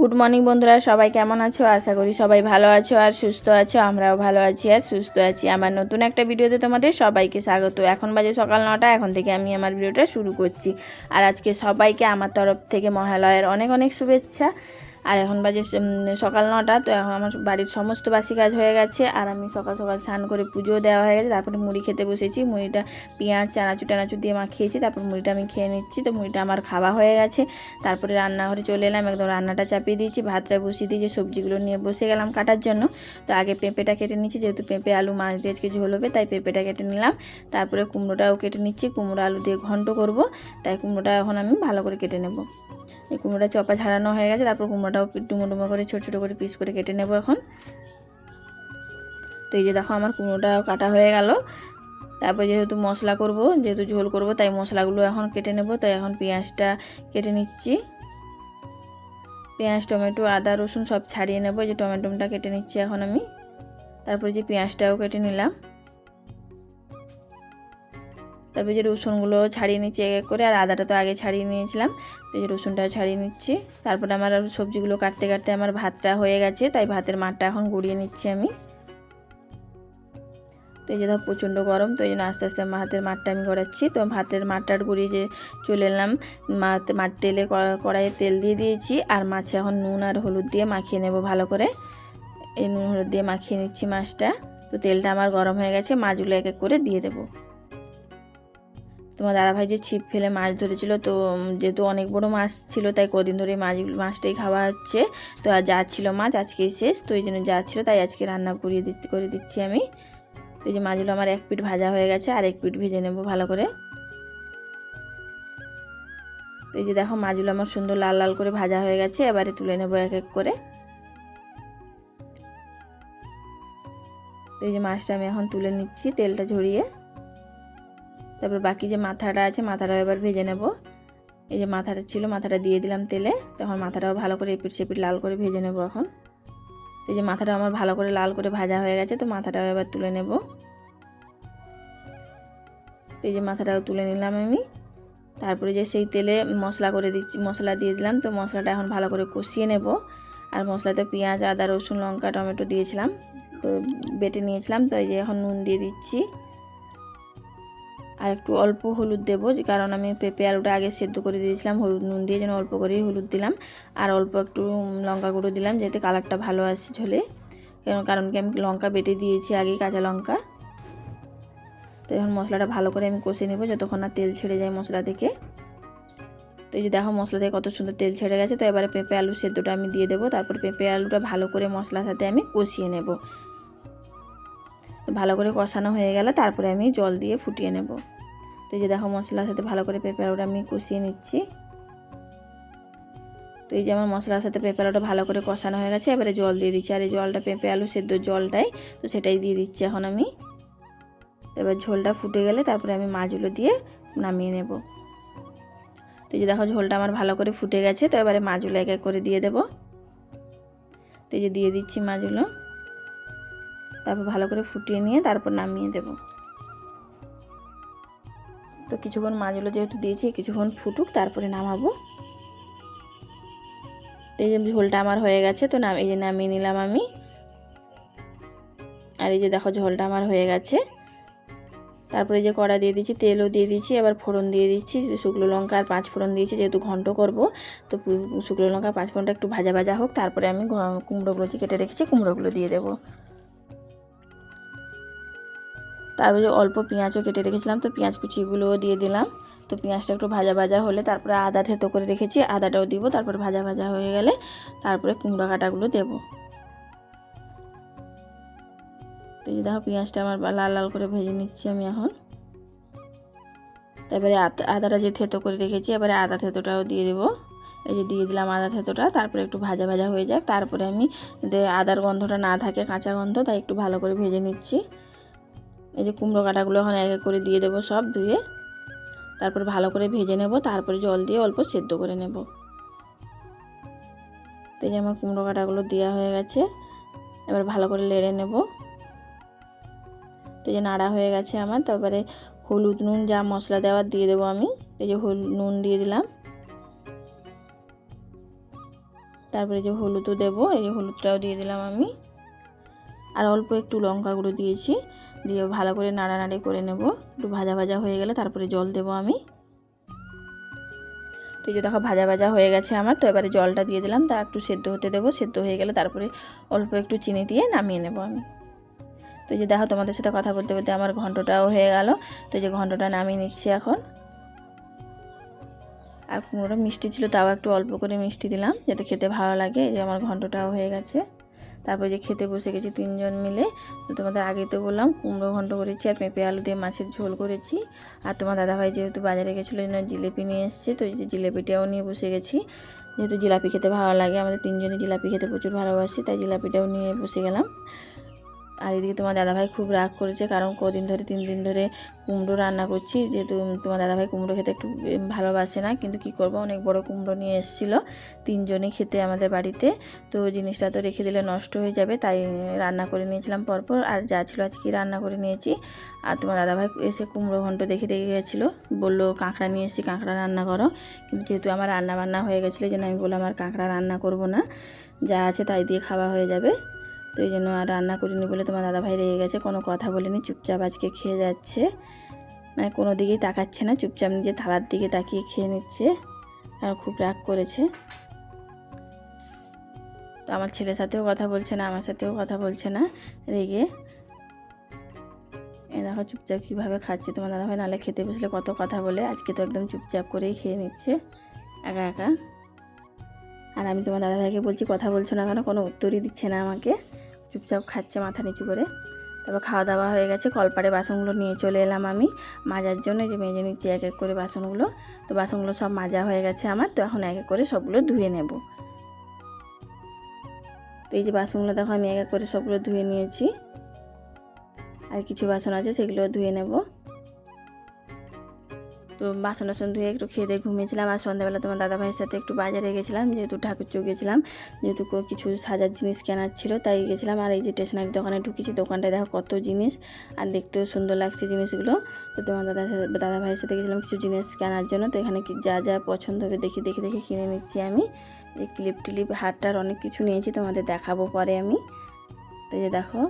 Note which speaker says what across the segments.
Speaker 1: Good morning বন্ধুরা, সবাই কেমন আছো? আশা করি সবাই ভালো আছো আর সুস্থ আছো, আমরাও ভালো আছি আর সুস্থ আছি। আমার নতুন একটা ভিডিওতে তোমাদের সবাইকে স্বাগত। এখন বাজে সকাল নটা, এখন থেকে আমি আমার ভিডিওটা শুরু করছি। আর আজকে সবাইকে আমার তরফ থেকে মহালয়ের অনেক অনেক শুভেচ্ছা। আর এখন বাজে সকাল নটা, তো এখন আমার বাড়ির সমস্ত বাসি কাজ হয়ে গেছে, আর আমি সকাল সকাল স্নান করে পুজো দেওয়া হয়ে গেছে, তারপরে মুড়ি খেতে বসেছি, মুড়িটা পেঁয়াজ, চানাচুর, টানাচুর দিয়ে মাখিয়েছি, তারপর মুড়িটা আমি খেয়ে নিচ্ছি, তো মুড়িটা আমার খাওয়া হয়ে গেছে, তারপরে রান্নাঘরে চলে এলাম, একদম রান্নাটা চাপিয়ে দিয়েছি, ভাতটা বসিয়ে দিয়ে যে সবজিগুলো নিয়ে বসে গেলাম কাটার জন্য, তো আগে পেঁপেটা কেটে নিচ্ছি, যেহেতু পেঁপে, আলু, মাছ দিয়ে আজকে ঝোল হবে, তাই পেঁপেটা কেটে নিলাম, তারপরে কুমড়োটাও কেটে নিচ্ছি, কুমড়ো, আলু দিয়ে ঘন্ট করব, তাই কুমড়োটা এখন আমি ভালো করে কেটে নেব। এই কুমড়োটা চপা ছাড়ানো হয়ে গেছে, তারপর কুমড়োটাও ডুমো ডুমো করে, ছোটো ছোটো করে পিস করে কেটে নেব এখন। তো এই যে দেখো আমার কুমড়োটাও কাটা হয়ে গেল। তারপর যেহেতু মশলা করব, যেহেতু ঝোল করব, তাই মশলাগুলো এখন কেটে নেব। তাই এখন পেঁয়াজটা কেটে নিচ্ছি। পেঁয়াজ, টমেটো, আদা, রসুন সব ছাড়িয়ে নেব। যে টমেটোটা কেটে নিচ্ছি এখন আমি। তারপরে যে পেঁয়াজটাও কেটে নিলাম। তারপরে যে রসুনগুলো ছাড়িয়ে নিচ্ছি এক এক করে, আর আদাটা তো আগে ছাড়িয়ে নিয়েছিলাম, তো যে রসুনটাও ছাড়িয়ে নিচ্ছি। তারপরে আমার সবজিগুলো কাটতে কাটতে আমার ভাতটা হয়ে গেছে, তাই ভাতের মাঠটা এখন গুড়িয়ে নিচ্ছি আমি। তো এই যে ধর প্রচণ্ড গরম, তো এই জন্য আস্তে আস্তে হাতের মাঠটা আমি গড়াচ্ছি। তো ভাতের মাঠটার গুড়িয়ে যে চলে এলাম মাছ তেলে কড়াইয়ে তেল দিয়ে দিয়েছি, আর মাছে এখন নুন আর হলুদ দিয়ে মাখিয়ে নেব ভালো করে। এই নুন হলুদ দিয়ে মাখিয়ে নিচ্ছি মাছটা। তো তেলটা আমার গরম হয়ে গেছে, মাছগুলো এক এক করে দিয়ে দেবো। তোমার দাদাভাই যে ছিপ ফেলে মাছ ধরেছিল, তো যেহেতু অনেক বড় মাছ ছিল, তাই কদিন ধরে মাছ মাছটাই খাওয়া হচ্ছে। তো আর যা ছিল মাছ আজকেই শেষ, তো এই জন্য যা ছিল তাই আজকে রান্না করিয়ে দিতে, করে দিচ্ছি আমি। তো এই যে মাছগুলো আমার এক পিঠ ভাজা হয়ে গেছে, আর এক পিঠ ভেজে নেব ভালো করে। তো এই যে দেখো, মাছগুলো আমার সুন্দর লাল লাল করে ভাজা হয়ে গেছে, এবারে তুলে নেব এক এক করে। তো এই যে মাছটা আমি এখন তুলে নিচ্ছি তেলটা ঝরিয়ে। তারপর বাকি যে মাথাটা আছে মাথাটা এবার ভেজে নেব। এই যে মাথাটা ছিল, মাথাটা দিয়ে দিলাম তেলে। তখন মাথাটাও ভালো করে এপিট সেপিট লাল করে ভেজে নেব এখন। এই যে মাথাটা আমার ভালো করে লাল করে ভাজা হয়ে গেছে, তো মাথাটাও এবার তুলে নেব। এই যে মাথাটাও তুলে নিলাম আমি। তারপরে যে সেই তেলে মশলা করে দিচ্ছি, মশলা দিয়ে দিলাম, তো মশলাটা এখন ভালো করে কষিয়ে নেব। আর মশলাতে পেঁয়াজ, আদা, রসুন, লঙ্কা, টমেটো দিয়েছিলাম, তো বেটে নিয়েছিলাম, তো এই যে এখন নুন দিয়ে দিচ্ছি। আর একটু অল্প হলুদ দেবো কারণ আমি পেঁপে আলুটা আগে সেদ্ধ করে দিয়েছিলাম, হলুদ নুন দিয়ে যেন অল্প করেই হলুদ দিলাম। আর অল্প একটু লঙ্কা গুঁড়ো দিলাম, যাতে কালারটা ভালো আসে ঝোলে। কারণ কারণ কি আমি লঙ্কা বেটে দিয়েছি আগে, কাঁচা লঙ্কা। তো এখন মশলাটা ভালো করে আমি কষে নেব, যতক্ষণ না তেল ছেড়ে যায় মশলা থেকে। তো এই যে দেখো মশলা থেকে কত সুন্দর তেল ছেড়ে গেছে, তো এবারে পেঁপে আলু সেদ্ধটা আমি দিয়ে দেবো, তারপর পেঁপে আলুটা ভালো করে মশলার সাথে আমি কষিয়ে নেব। ভালো করে কষানো হয়ে গেলে তারপরে আমি জল দিয়ে ফুটিয়ে নেব। তো এই যে দেখো মশলার সাথে ভালো করে পেঁপে আলুটা আমি কষিয়ে নিচ্ছি। তো এই যে আমার মশলার সাথে পেঁপে আলুটা ভালো করে কষানো হয়ে গেছে, এবারে জল দিয়ে দিচ্ছি। আর এই জলটা পেঁপে, আলু সেদ্ধ জলটাই, তো সেটাই দিয়ে দিচ্ছি এখন আমি। এবার ঝোলটা ফুটে গেলে তারপরে আমি মাছগুলো দিয়ে নামিয়ে নেব। তো এই যে দেখো ঝোলটা আমার ভালো করে ফুটে গেছে, তো এবারে মাছগুলো এক এক করে দিয়ে দেবো। তো এই যে দিয়ে দিচ্ছি মাছগুলো। তারপর ভালো করে ফুটিয়ে নিয়ে তারপর নামিয়ে দেব। তো কিছুক্ষণ মাছগুলো যেহেতু দিয়েছি, কিছুক্ষণ ফুটুক, তারপরে নামাবো। এই যে ঝোলটা আমার হয়ে গেছে, তো নাম এই যে নামিয়ে নিলাম আমি। আর এই যে দেখো ঝোলটা আমার হয়ে গেছে। তারপরে যে কড়া দিয়ে দিচ্ছি তেলও দিয়ে দিচ্ছি এবার ফোড়ন দিয়ে দিচ্ছি শুকনো লঙ্কা আর পাঁচ ফোড়ন দিয়েছি, যেহেতু ঘন্ট করব, তো শুকনো লঙ্কা, পাঁচ ফোড়নটা একটু ভাজা ভাজা হোক, তারপরে আমি কুমড়োগুলো যে কেটে রেখেছি, কুমড়োগুলো দিয়ে দেবো। তারপরে অল্প পেঁয়াজও কেটে রেখেছিলাম, তো পেঁয়াজ কুচিগুলোও দিয়ে দিলাম। তো পেঁয়াজটা একটু ভাজা ভাজা হলে তারপরে আদা থেতো করে রেখেছি, আদাটাও দিব, তারপরে ভাজা ভাজা হয়ে গেলে তারপরে কুমড়ো কাটাগুলো দেবো। তো এই দেখো পেঁয়াজটা আমার লাল লাল করে ভেজে নিচ্ছি আমি এখন। তারপরে আদ- আদাটা যে থেতো করে রেখেছি, এবারে আদা থেতোটাও দিয়ে দেবো। এই যে দিয়ে দিলাম আদা থেতোটা, তারপরে একটু ভাজা ভাজা হয়ে যাক। তারপরে আমি আদার গন্ধটা না থাকে, কাঁচা গন্ধ, তাই একটু ভালো করে ভেজে নিচ্ছি। এই যে কুমড়ো কাটাগুলো এখন এক এক করে দিয়ে দেবো সব ধুয়ে। তারপর ভালো করে ভেজে নেব, তারপরে জল দিয়ে অল্প সেদ্ধ করে নেব। তো যে আমার কুমড়ো কাটাগুলো দেওয়া হয়ে গেছে, এবার ভালো করে লেড়ে নেব। তো যে নাড়া হয়ে গেছে আমার তারপরে হলুদ নুন যা মশলা দেওয়ার দিয়ে দেবো আমি এই যে হলুদ নুন দিয়ে দিলাম। তারপরে যে হলুদও দেবো, এই যে হলুদটাও দিয়ে দিলাম আমি। আর অল্প একটু লঙ্কা গুঁড়ো দিয়েছি। দিয়ে ভালো করে নাড়ানাড়ি করে নেব। একটু ভাজা ভাজা হয়ে গেলে তারপরে জল দেবো আমি। তো যে দেখো ভাজা ভাজা হয়ে গেছে আমার, তো এবারে জলটা দিয়ে দিলাম, তা একটু সেদ্ধ হতে দেবো, সেদ্ধ হয়ে গেলে তারপরে অল্প একটু চিনি দিয়ে নামিয়ে নেব আমি। তো যে দেখো তোমাদের সাথে কথা বলতে বলতে আমার ঘন্টটাও হয়ে গেল, তো এই যে ঘন্টটা নামিয়ে নিচ্ছি এখন। আর কুমড়োটা মিষ্টি ছিল, তাও একটু অল্প করে মিষ্টি দিলাম, যাতে খেতে ভালো লাগে যে আমার ঘন্টটাও হয়ে গেছে। তারপরে যে খেতে বসে গেছি তিনজন মিলে, তো তোমাদের আগে তো বললাম, কুমড়ো ঘন্ট করেছি আর পেঁপে আলু দিয়ে মাছের ঝোল করেছি। আর তোমার দাদাভাই যেহেতু বাজারে গেছিল জন্য জিলেপি নিয়ে এসছে, তো এই যে জিলেপিটাও নিয়ে বসে গেছি। যেহেতু জিলাপি খেতে ভালো লাগে, আমাদের তিনজনই জিলাপি খেতে প্রচুর ভালোবাসি, তাই জিলাপিটাও নিয়ে বসে গেলাম। আর এদিকে তোমার দাদাভাই খুব রাগ করেছে, কারণ কদিন ধরে, তিন দিন ধরে কুমড়ো রান্না করছি। যেহেতু তোমার দাদাভাই কুমড়ো খেতে একটু ভালোবাসে না, কিন্তু কি করব? অনেক বড় কুমড়ো নিয়ে এসেছিল তিনজনই খেতে আমাদের বাড়িতে। তো জিনিসটা তো রেখে দিলে নষ্ট হয়ে যাবে, তাই রান্না করে নিয়েছিলাম পরপর। আর যা ছিল আজকে রান্না করে নিয়েছি। আর তোমার দাদাভাই এসে কুমড়ো ঘন্ট দেখে দেখে গেছিল, বলল, কাঁকড়া নিয়ে এসেছি, কাঁকড়া রান্না করো। কিন্তু যেহেতু আমার রান্না বান্না হয়ে গেছিল যেন আমি বললাম, আর কাঁকড়া রান্না করব না, যা আছে তাই দিয়ে খাওয়া হয়ে যাবে। তো এই জন্য আর রান্না করিনি বলে তোমার দাদাভাই রেগে গেছে, কোনো কথা বলেনি, চুপচাপ আজকে খেয়ে যাচ্ছে। মানে কোনো দিকেই তাকাচ্ছে না, চুপচাপ নিজে থালার দিকে তাকিয়ে খেয়ে নিচ্ছে আর খুব রাগ করেছে। তো আমার ছেলের সাথেও কথা বলছে না, আমার সাথেও কথা বলছে না, রেগে। এ দেখো চুপচাপ কীভাবে খাচ্ছে তোমার দাদাভাই, নাহলে খেতে বসলে কত কথা বলে, আজকে তো একদম চুপচাপ করেই খেয়ে নিচ্ছে, একা একা। আর আমি তোমার দাদাভাইকে বলছি, কথা বলছো না কেন, কোনো উত্তরই দিচ্ছে না আমাকে। চুপচাপ খাচ্ছে মাথা নিচু করে। তারপর খাওয়া দাওয়া হয়ে গেছে, কলপাড়ে বাসনগুলো নিয়ে চলে এলাম আমি। মাজার জন্য যে মেজে নিচ্ছি এক এক করে বাসনগুলো। তো বাসনগুলো সব মাজা হয়ে গেছে আমার, তো এখন এক এক করে সবগুলো ধুয়ে নেব। তো এই যে বাসনগুলো দেখো, আমি এক এক করে সবগুলো ধুয়ে নিয়েছি। আর কিছু বাসন আছে, সেগুলো ধুয়ে নেব। তো বাসন টাসন ধুয়ে একটু খেয়ে দিয়ে ঘুমিয়েছিলাম আর সন্ধ্যাবেলা তোমার দাদা ভাইয়ের সাথে একটু বাজারে গেছিলাম, যেহেতু ঠাকুর চোখ গেছিলাম, যেহেতু কিছু সাজার জিনিস কেনার ছিল তাই গেছিলাম। আর এই যে স্টেশনারি দোকানে ঢুকেছি, দোকানটায় দেখো কত জিনিস আর দেখতেও সুন্দর লাগছে জিনিসগুলো। তো তোমার দাদা দাদা ভাইয়ের সাথে গেছিলাম কিছু জিনিস কেনার জন্য। তো এখানে যা যা পছন্দ হবে দেখে দেখে দেখে কিনে নিচ্ছি আমি। এই ক্লিপ টিলিপ হারটার অনেক কিছু নিয়েছি, তোমাদের দেখাবো পরে আমি। তো যে দেখো,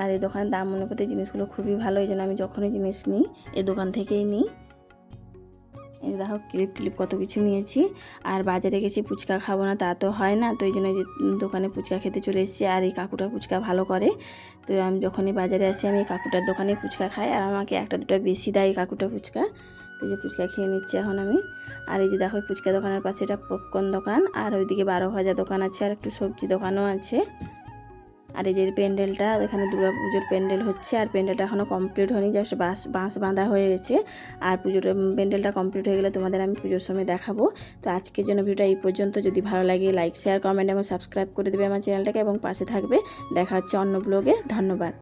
Speaker 1: আর এই দোকানের দাম মনে করতে জিনিসগুলো খুবই ভালো, এই জন্য আমি যখনই জিনিস নিই, এই দোকান থেকেই নিই। দেখো ক্লিপ টিলিপ কত কিছু নিয়েছি। আর বাজারে গেছি ফুচকা খাব না, তা তো হয় না, তো এই জন্য যে দোকানে ফুচকা খেতে চলে এসেছি। আর এই কাকুটা ফুচকা ভালো করে। তো আমি যখনই বাজারে আসি, আমি এই কাকুটার দোকানে ফুচকা খাই, আর আমাকে একটা দুটো বেশি দেয় কাকুটা ফুচকা। তো যে ফুচকা খেয়ে নিচ্ছি এখন আমি। আর এই যে দেখো ফুচকা দোকানের পাশে এটা পপকর্ন দোকান, আর ওইদিকে বারো ভাজা দোকান আছে, আর একটু সবজি দোকানও আছে। আর এই যে প্যান্ডেলটা, এখানে দুর্গা পুজোর প্যান্ডেল হচ্ছে, আর প্যান্ডেলটা এখনও কমপ্লিট হয়নি, জাস্ট বাঁশ বাঁশ বাঁধা হয়ে গেছে। আর পুজোর প্যান্ডেলটা কমপ্লিট হয়ে গেলে তোমাদের আমি পুজোর সময় দেখাবো। তো আজকের জন্য ভিডিওটা এই পর্যন্ত। যদি ভালো লাগে লাইক শেয়ার কমেন্ট এবং সাবস্ক্রাইব করে দেবে আমার চ্যানেলটাকে এবং পাশে থাকবে। দেখা হচ্ছে অন্য ব্লগে ধন্যবাদ।